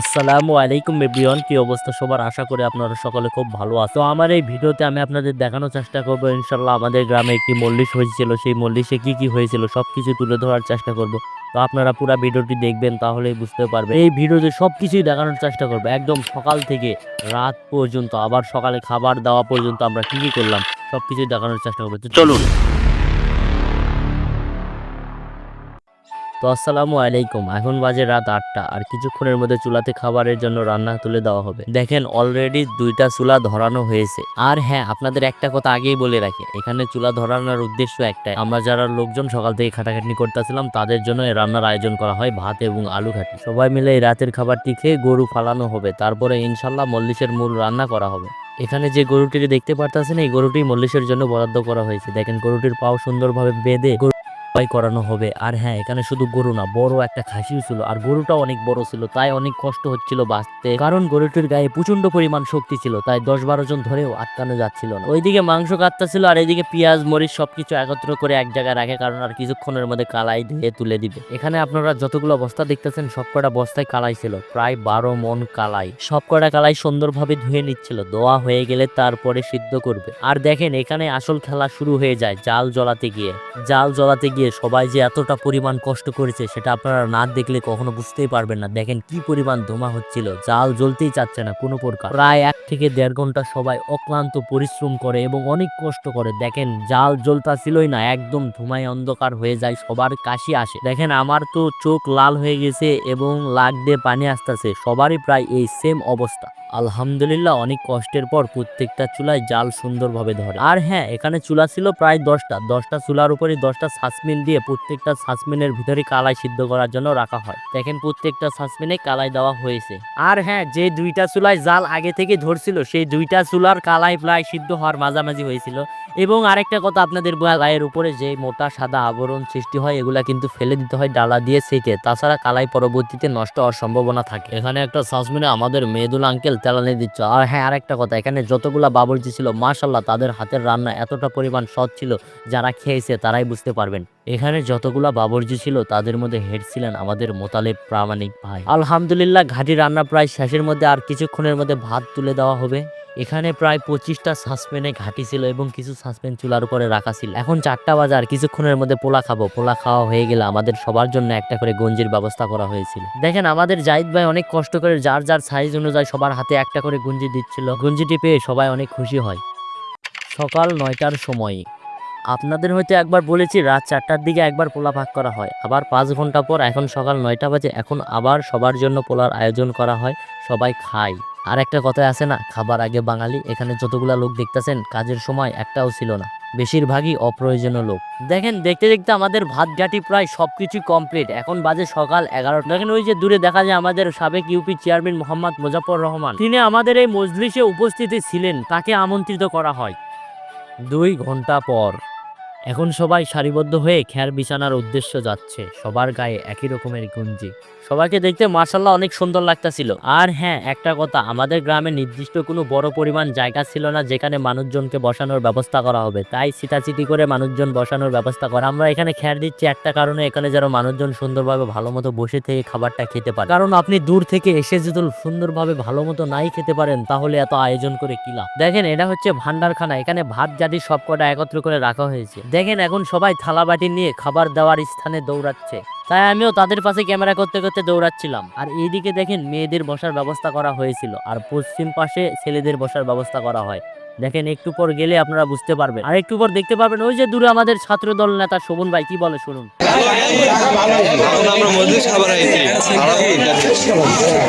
আসসালামু আলাইকুম এভরিওয়ান, কি অবস্থা সবার? আশা করি আপনারা সকলে খুব ভালো আছে। তো আমার এই ভিডিওতে আমি আপনাদের দেখানোর চেষ্টা করব ইনশাল্লাহ আমাদের গ্রামে একটি মল্লিশ হয়েছিল। সেই মল্লিশে কি কি হয়েছিল সব কিছু তুলে ধরার চেষ্টা করব। তো আপনারা পুরো ভিডিওটি দেখবেন, তাহলেই বুঝতে পারবেন। এই ভিডিওতে সব কিছুই দেখানোর চেষ্টা করব। একদম সকাল থেকে রাত পর্যন্ত, আবার সকালে খাবার দেওয়া পর্যন্ত আমরা কি কি করলাম সব কিছুই দেখানোর চেষ্টা করব। তো চলুন। তো আসসালামু আলাইকুম। এখন বাজে রাত আটটা আর কিছুক্ষণের মধ্যে চুলাতে খাবারের জন্য রান্না তুলে দেওয়া হবে। দেখেন অলরেডি দুইটা চুলা ধরানো হয়েছে। আর হ্যাঁ আপনাদের একটা কথা আগেই বলে রাখি, এখানে চুলা ধরানোর উদ্দেশ্য একটাই। আমরা যারা লোকজন সকাল থেকে খাটাখাটনি করতেছিলাম, তাদের জন্য এই রান্নার আয়োজন করা হয় ভাত এবং আলু ঘাটি সবাই মিলে এই রাতের খাবারটি খেয়ে গরু ফালানো হবে। তারপরে ইনশাল্লাহ মল্লিশের মূল রান্না করা হবে। এখানে যে গরুটি দেখতে পারতেছেন, এই গরুটি মল্লিশের জন্য বরাদ্দ করা হয়েছে। দেখেন গরুটির পাও সুন্দরভাবে বেঁধে জবাই করানো হবে। আর হ্যাঁ এখানে শুধু গরু না, বড় একটা খাসিও ছিল, আর গরুটা অনেক বড় ছিল, তাই অনেক কষ্ট হচ্ছিল বাঁচতে। কারণ গরুটির গায়ে প্রচণ্ড পরিমাণ শক্তি ছিল, তাই দশ বারো জন ধরেও আটকানো যাচ্ছিল না। ওইদিকে মাংস কাটতা ছিল, আর এইদিকে পেঁয়াজ, মরিচ সবকিছু একত্র করে এক জায়গায় রাখে, কারণ আর কিছুক্ষণের মধ্যে কালাই ধুয়ে তুলে দিবে। এখানে আপনারা যতগুলো বস্তা দেখতেছেন সবকটা বস্তায় কালাই ছিল, প্রায় বারো মন কালাই। সবকটা কালাই সুন্দরভাবে ধুয়ে নিচ্ছিল দোয়া হয়ে গেলে তারপরে সিদ্ধ করবে। আর দেখেন, এখানে আসল খেলা শুরু হয়ে যায় জাল জ্বলাতে গিয়ে। জাল জ্বলাতে গিয়ে সবাই যে এতটা পরিমাণ কষ্ট করেছে সেটা আপনারা না দেখলে কখনো বুঝতেই পারবেন না। দেখেন কি পরিমাণ ধোঁয়া হচ্ছিল। জাল জ্বলতেই চাচ্ছে না কোনো প্রকার। প্রায় এক থেকে দেড় ঘণ্টা সবাই অক্লান্ত পরিশ্রম করে এবং অনেক কষ্ট করে। দেখেন, জাল জ্বলতা ছিলই না, একদম ধুমায় অন্ধকার হয়ে যায়, সবার কাশি আসে। দেখেন, আমার তো চোখ লাল হয়ে গেছে এবং লাগ দিয়ে পানি আসতেছে, সবারই প্রায় এই সেম অবস্থা। আলহামদুলিল্লাহ, অনেক কষ্টের পর প্রত্যেকটা চুলায় জাল সুন্দরভাবে ধরে। আর হ্যাঁ এখানে চুলা ছিল প্রায় দশটা। দশটা চুলার উপরে দশটা সাসমিন দিয়ে প্রত্যেকটা সাসমিনের ভিতরে কালাই সিদ্ধ করার জন্য রাখা হয়। দেখেন প্রত্যেকটা সাসমিনে কালাই দেওয়া হয়েছে। আর হ্যাঁ যে দুইটা চুলায় জাল আগে থেকে ধরছিল, সেই দুইটা চুলার কালাই প্রায় সিদ্ধ হওয়ার মাঝামাঝি হয়েছিল। এবং আরেকটা কথা আপনাদের গায়ের উপরে, যে মোটা সাদা আবরণ সৃষ্টি হয়, এগুলা কিন্তু ফেলে দিতে হয়, ডালা দিয়ে সেকে। তাছাড়া কালাই পরবর্তীতে নষ্ট হওয়ার সম্ভাবনা থাকে। এখানে একটা সাসমিনে আমাদের মেদুল আঙ্কেল তেলানি দিচ্ছ। আর হ্যাঁ আরেকটা কথা, এখানে যতগুলা বাবুর্চি ছিল মাশাল্লাহ তাদের হাতের রান্না এতটা পরিমাণ সৎ ছিল, যারা খেয়েছে তারাই বুঝতে পারবেন। এখানে যতগুলা বাবরজি ছিল, তাদের মধ্যে হেড ছিলেন আমাদের মোতালেব প্রামাণিক ভাই। আলহামদুলিল্লাহ, ঘাটি রান্না প্রায় শেষের মধ্যে, আর কিছুক্ষণের মধ্যে ভাত তুলে দেওয়া হবে। এখানে প্রায় পঁচিশটা সাসপেনে ঘাটি ছিল এবং কিছু সাসপেন চুলার উপরে রাখা ছিল। এখন চারটা বাজার, কিছুক্ষণের মধ্যে পোলা খাব। পোলা খাওয়া হয়ে গেলে আমাদের সবার জন্য একটা করে গঞ্জির ব্যবস্থা করা হয়েছিল। দেখেন, আমাদের জাহিদ ভাই অনেক কষ্ট করে যার যার সাইজ অনুযায়ী সবার হাতে একটা করে গুঞ্জি দিচ্ছিল। গুঞ্জিটি পেয়ে সবাই অনেক খুশি হয়। সকাল নয়টার সময়। আপনাদের হয়তো একবার বলেছি, রাত চারটার দিকে একবার পোলা ভাগ করা হয়। আবার পাঁচ ঘণ্টা পর এখন সকাল নয়টা বাজে। এখন আবার সবার জন্য পোলার আয়োজন করা হয়। সবাই খায়। আর একটা কথায় আছে না, খাবার আগে বাঙালি, এখানে যতগুলা লোক দেখতেছেন, কাজের সময় একটাও ছিল না। বেশিরভাগই অপ্রয়োজনীয় লোক। দেখেন, দেখতে দেখতে আমাদের ভাত ঘাটি প্রায় সবকিছু কমপ্লিট এখন বাজে সকাল এগারোটা। দেখেন ওই যে দূরে দেখা যায় আমাদের সাবেক ইউপি চেয়ারম্যান মোহাম্মদ মুজাফর রহমান। তিনি আমাদের এই মজলিসে উপস্থিতি ছিলেন, তাকে আমন্ত্রিত করা হয়। দুই ঘণ্টা পর। এখন সবাই সারিবদ্ধ হয়ে খ্যার বিছানার উদ্দেশ্য যাচ্ছে। সবার গায়ে একই রকমের গুঞ্জি। সবাইকে দেখতে মার্শাল্লাহ অনেক সুন্দর লাগতাছিল। আর হ্যাঁ একটা কথা, আমাদের গ্রামে নির্দিষ্ট কোনো বড় পরিমাণ জায়গা ছিল না যেখানে মানুষজনকে বসানোর ব্যবস্থা করা হবে। তাই চিটাচিটি করে মানুষজন বসানোর ব্যবস্থা করা। আমরা এখানে খ্যার দিচ্ছি একটা কারণে, এখানে যেন মানুষজন সুন্দরভাবে ভালো মতো বসে থেকে খাবারটা খেতে পারে। কারণ আপনি দূর থেকে এসে যদি সুন্দরভাবে ভালো মতো নাই খেতে পারেন, তাহলে এত আয়োজন করে কি লাভ? দেখেন, এটা হচ্ছে ভান্ডারখানা। এখানে ভাত, জাতি সবকটা একত্র করে রাখা হয়েছে। দেখেন এখন সবাই থালা বাটি নিয়ে খাবার দেওয়ার স্থানে দৌড়াচ্ছে। তাই আমিও তাদের পাশে ক্যামেরা করতে করতে দৌড়াচ্ছিলাম। আর এইদিকে দেখেন মেয়েদের বসার ব্যবস্থা করা হয়েছিল। আর পশ্চিম পাশে ছেলেদের বসার ব্যবস্থা করা হয়। দেখেন একটু পর গেলে আপনারা বুঝতে পারবেন। আর একটু পর দেখতে পারবেন ওই যে দূরে আমাদের ছাত্র দল নেতা শোভন ভাই, কি বলে শুনুন?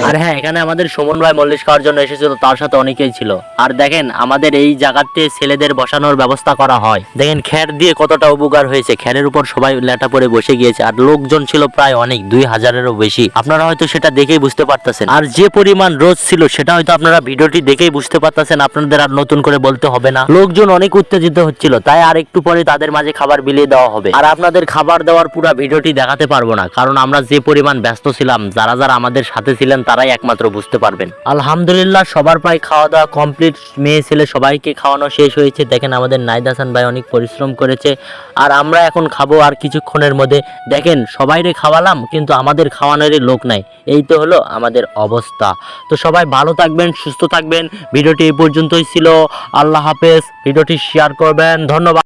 আর হ্যাঁ এখানে আমাদের সুমন ভাই মল্লিশ খাওয়ার জন্য এসেছিল, তার সাথে অনেকেই ছিল। আর দেখেন আমাদের এই জায়গাতে ছেলেদের বসানোর ব্যবস্থা করা হয়। দেখেন খ্যার দিয়ে কতটা উপকার হয়েছে। খ্যারের উপর সবাই লেটা পরে বসে গিয়েছে। আর লোকজন ছিল প্রায় অনেক, দুই হাজারেরও বেশি। আপনারা হয়তো সেটা দেখেই বুঝতে পারতেছেন। আর যে পরিমাণ রোদ ছিল, সেটা হয়তো আপনারা ভিডিওটি দেখেই বুঝতে পারতেছেন, আপনাদের আর নতুন করে বলতে হবে না। লোকজন অনেক উত্তেজিত হচ্ছিল, তাই আর একটু পরে তাদের মাঝে খাবার বিলিয়ে দেওয়া হবে। আর আপনাদের খাবার দেওয়ার পুরো ভিডিওটি দেখাতে পারব না, কারণ আমরা যে পরিমাণ ব্যস্ত ছিলাম, যারা যারা আমাদের সাথে ছিলেন, তারাই একমাত্র বুঝতে পারবেন। আলহামদুলিল্লাহ, সবার প্রায় খাওয়া দাওয়া কমপ্লিট, মেয়ে ছেলে সবাইকে খাওয়ানো শেষ হয়েছে। দেখেন আমাদের নাইদ হাসান ভাই অনেক পরিশ্রম করেছে। আর আমরা এখন খাব আর কিছুক্ষণের মধ্যে। দেখেন সবাইরে খাওয়ালাম, কিন্তু আমাদের খাওয়ানোরই লোক নাই। এই তো হলো আমাদের অবস্থা। তো সবাই ভালো থাকবেন, সুস্থ থাকবেন। ভিডিওটি এই পর্যন্তই ছিল। আল্লাহ হাফেজ। ভিডিওটি শেয়ার করবেন। ধন্যবাদ।